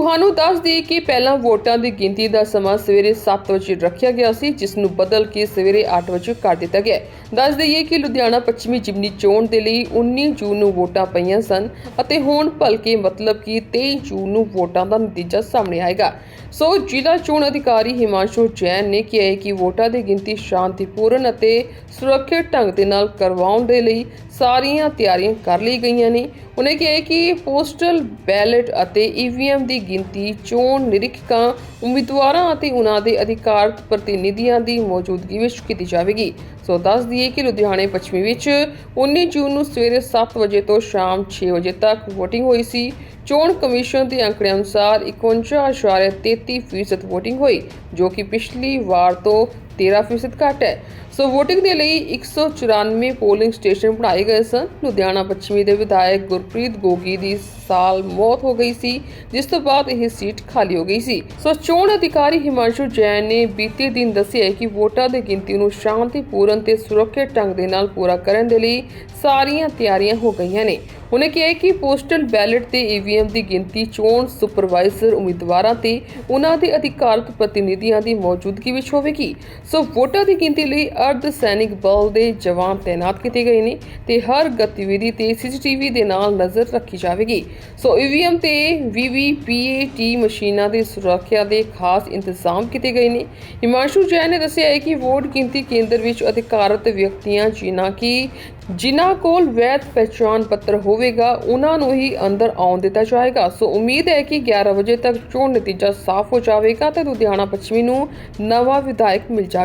ਤੁਹਾਨੂੰ ਦੱਸ ਦਈਏ ਕਿ ਪਹਿਲਾਂ ਵੋਟਾਂ ਦੀ ਗਿਣਤੀ ਦਾ ਸਮਾਂ ਸਵੇਰੇ 7 ਵਜੇ ਰੱਖਿਆ ਗਿਆ ਸੀ, ਜਿਸ ਨੂੰ ਬਦਲ ਕੇ ਸਵੇਰੇ 8 ਵਜੇ ਕਰ ਦਿੱਤਾ ਗਿਆ ਦੱਸ ਦਈਏ ਕਿ ਲੁਧਿਆਣਾ ਪੱਛਮੀ ਜਿਮਨੀ ਚੋਣ ਦੇ ਲਈ 19 ਜੂਨ ਨੂੰ ਵੋਟਾਂ ਪਈਆਂ ਸਨ ਅਤੇ ਹੁਣ ਭਲਕੇ ਮਤਲਬ ਕਿ 23 ਜੂਨ ਨੂੰ ਵੋਟਾਂ ਦਾ ਨਤੀਜਾ ਸਾਹਮਣੇ ਆਏਗਾ। ਸੋ ਜ਼ਿਲ੍ਹਾ ਚੋਣ ਅਧਿਕਾਰੀ ਹਿਮਾਂਸ਼ੂ ਜੈਨ ਨੇ ਕਿਹਾ ਹੈ ਕਿ ਵੋਟਾਂ ਦੀ ਗਿਣਤੀ ਸ਼ਾਂਤੀਪੂਰਨ ਅਤੇ ਸੁਰੱਖਿਅਤ ਢੰਗ ਦੇ ਨਾਲ ਕਰਵਾਉਣ ਦੇ ਲਈ ਸਾਰੀਆਂ ਤਿਆਰੀਆਂ ਕਰ ਲਈ ਗਈਆਂ ਨੇ। ਉਹਨੇ ਕਿਹਾ ਹੈ ਕਿ ਪੋਸਟਲ ਬੈਲਟ ਅਤੇ ਈਵੀਐਮ ਦੀ ਗਿਣਤੀ ਚੋਣ ਨਿਰੀਖਕਾਂ, ਉਮੀਦਵਾਰਾਂ ਅਤੇ ਉਹਨਾਂ ਦੇ ਅਧਿਕਾਰਤ ਪ੍ਰਤੀਨਿਧੀਆਂ ਦੀ ਮੌਜੂਦਗੀ ਵਿੱਚ ਕੀਤੀ ਜਾਵੇਗੀ। ਸੋ ਦੱਸ ਦਈਏ ਕਿ ਲੁਧਿਆਣੇ ਪੱਛਮੀ ਵਿੱਚ 19 ਜੂਨ ਨੂੰ ਸਵੇਰੇ 7 ਵਜੇ ਤੋਂ ਸ਼ਾਮ 6 ਵਜੇ ਤੱਕ VOTING ਹੋਈ ਸੀ। ਚੋਣ ਕਮਿਸ਼ਨ ਦੇ ਅੰਕੜਿਆਂ ਅਨੁਸਾਰ 51.33% VOTING ਵੋਟਿੰਗ ਹੋਈ, ਜੋ ਕਿ ਪਿਛਲੀ ਵਾਰ ਤੋਂ 13% ਘੱਟ ਹੈ। ਸੋ VOTING ਦੇ ਲਈ 194 ਪੋਲਿੰਗ ਸਟੇਸ਼ਨ ਬਣਾਏ ਗਏ ਸਨ। ਲੁਧਿਆਣਾ ਪੱਛਮੀ ਦੇ ਵਿਧਾਇਕ ਗੁਰਪ੍ਰੀਤ ਗੋਗੀ ਦੀ ਸਾਲ ਮੌਤ ਹੋ ਗਈ ਸੀ, ਜਿਸ ਤੋਂ ਬਾਅਦ ਇਹ ਸੀਟ ਖਾਲੀ ਹੋ ਗਈ ਸੀ। ਸੋ ਚੋਣ ਅਧਿਕਾਰੀ ਹਿਮਾਂਸ਼ੂ ਜੈਨ ਨੇ ਬੀਤੇ ਦਿਨ ਦੱਸਿਆ ਕਿ ਵੋਟਾਂ ਦੀ ਗਿਣਤੀ ਨੂੰ ਸ਼ਾਂਤੀਪੂਰਨ ਤੇ ਸੁਰੱਖਿਅਤ ਢੰਗ ਦੇ ਨਾਲ ਪੂਰਾ ਕਰਨ ਦੇ ਲਈ ਸਾਰੀਆਂ ਤਿਆਰੀਆਂ ਹੋ ਗਈਆਂ ਨੇ। ਉਹਨੇ ਕਿਹਾ ਕਿ ਪੋਸਟਲ ਬੈਲਟ ਤੇ ਈਵੀਐਮ ਦੀ ਗਿਣਤੀ ਚੋਣ ਸੁਪਰਵਾਈਜ਼ਰ ਉਮੀਦਵਾਰਾਂ ਤੇ ਉਹਨਾਂ ਦੇ ਅਧਿਕਾਰਤ ਪ੍ਰਤੀਨਿਧੀਆਂ ਦੀ ਮੌਜੂਦਗੀ ਵਿੱਚ ਹੋਵੇਗੀ। ਸੋ ਵੋਟਾਂ ਦੀ ਗਿਣਤੀ ਲਈ ਅਰਧ ਸੈਨਿਕ ਬਲ ਦੇ ਜਵਾਨ ਤਾਇਨਾਤ ਕੀਤੇ ਗਏ ਨੇ ਤੇ ਹਰ ਗਤੀਵਿਧੀ ਤੇ ਸੀਸੀਟੀਵੀ ਦੇ ਨਾਲ ਨਜ਼ਰ ਰੱਖੀ ਜਾਵੇਗੀ। ਸੋ ਈਵੀਐਮ ਤੇ ਵੀਵੀਪੀਏਟੀ ਮਸ਼ੀਨਾਂ ਦੀ ਸੁਰੱਖਿਆ ਦੇ ਖਾਸ ਇੰਤਜ਼ਾਮ ਕੀਤੇ ਗਏ ਨੇ। ਹਿਮਾਂਸ਼ੂ ਜੈਨ ਨੇ ਦੱਸਿਆ ਹੈ ਕਿ ਵੋਟ ਗਿਣਤੀ ਕੇਂਦਰ ਵਿੱਚ ਅਧਿਕਾਰਤ ਵਿਅਕਤੀਆਂ ਜਿਨ੍ਹਾਂ ਕਿ ਜਿਨ੍ਹਾਂ ਕੋਲ ਵੈਧ ਪਹਿਚਾਣ ਪੱਤਰ ਹੋਵੇਗਾ, ਉਹਨਾਂ ਨੂੰ ਹੀ ਅੰਦਰ ਆਉਣ ਦਿੱਤਾ ਜਾਏਗਾ। ਸੋ ਉਮੀਦ ਹੈ ਕਿ 11 ਵਜੇ ਤੱਕ ਚੋਣ ਨਤੀਜਾ ਸਾਫ਼ ਹੋ ਜਾਵੇਗਾ ਤੇ ਲੁਧਿਆਣਾ ਪੱਛਮੀ ਨੂੰ ਨਵਾਂ ਵਿਧਾਇਕ ਮਿਲ ਜਾਵੇਗਾ।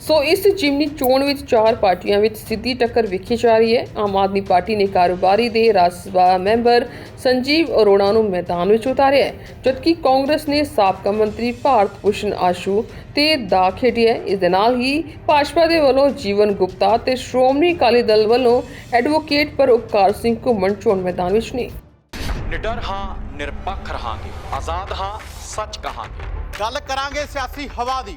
ਸੋ ਇਸ ਜਿਮਨੀ ਚੋਣ ਵਿੱਚ ਚਾਰ ਪਾਰਟੀਆਂ ਵਿੱਚ ਸਿੱਧੀ ਟੱਕਰ ਵੇਖੀ ਜਾ ਰਹੀ ਹੈ। ਆਮ ਆਦਮੀ ਪਾਰਟੀ ਨੇ ਕਾਰੋਬਾਰੀ ਦੇ ਰਾਜ ਸਭਾ ਮੈਂਬਰ ਸੰਜੀਵ ਅਰੋੜਾ ਨੂੰ ਮੈਦਾਨ ਵਿੱਚ ਉਤਾਰਿਆ ਹੈ ਜਦਕਿ ਕਾਂਗਰਸ ਨੇ ਸਾਬਕਾ ਮੰਤਰੀ ਭਾਰਤ ਭੂਸ਼ਣ ਆਸ਼ੂ ਤੇ ਦਾ ਖੇਡਿਆ ਹੈ। ਇਸ ਦੇ ਨਾਲ ਹੀ ਭਾਜਪਾ ਦੇ ਵੱਲੋਂ ਜੀਵਨ ਗੁਪਤਾ ਤੇ ਸ਼੍ਰੋਮਣੀ ਅਕਾਲੀ ਦਲ ਵੱਲੋਂ ਐਡਵੋਕੇਟ ਪਰ ਉਪਕਾਰ ਸਿੰਘ ਘੁੰਮਣ ਚੋਣ ਮੈਦਾਨ ਵਿੱਚ ਨੇ। ਨਿਡਰ ਹਾਂ ਨਿਰਪੱਖ ਰਹਾਂਗੇ ਆਜ਼ਾਦ ਹਾਂ ਸੱਚ ਕਹਾਂਗੇ। ਗੱਲ ਕਰਾਂਗੇ ਸਿਆਸੀ ਹਵਾ ਦੀ।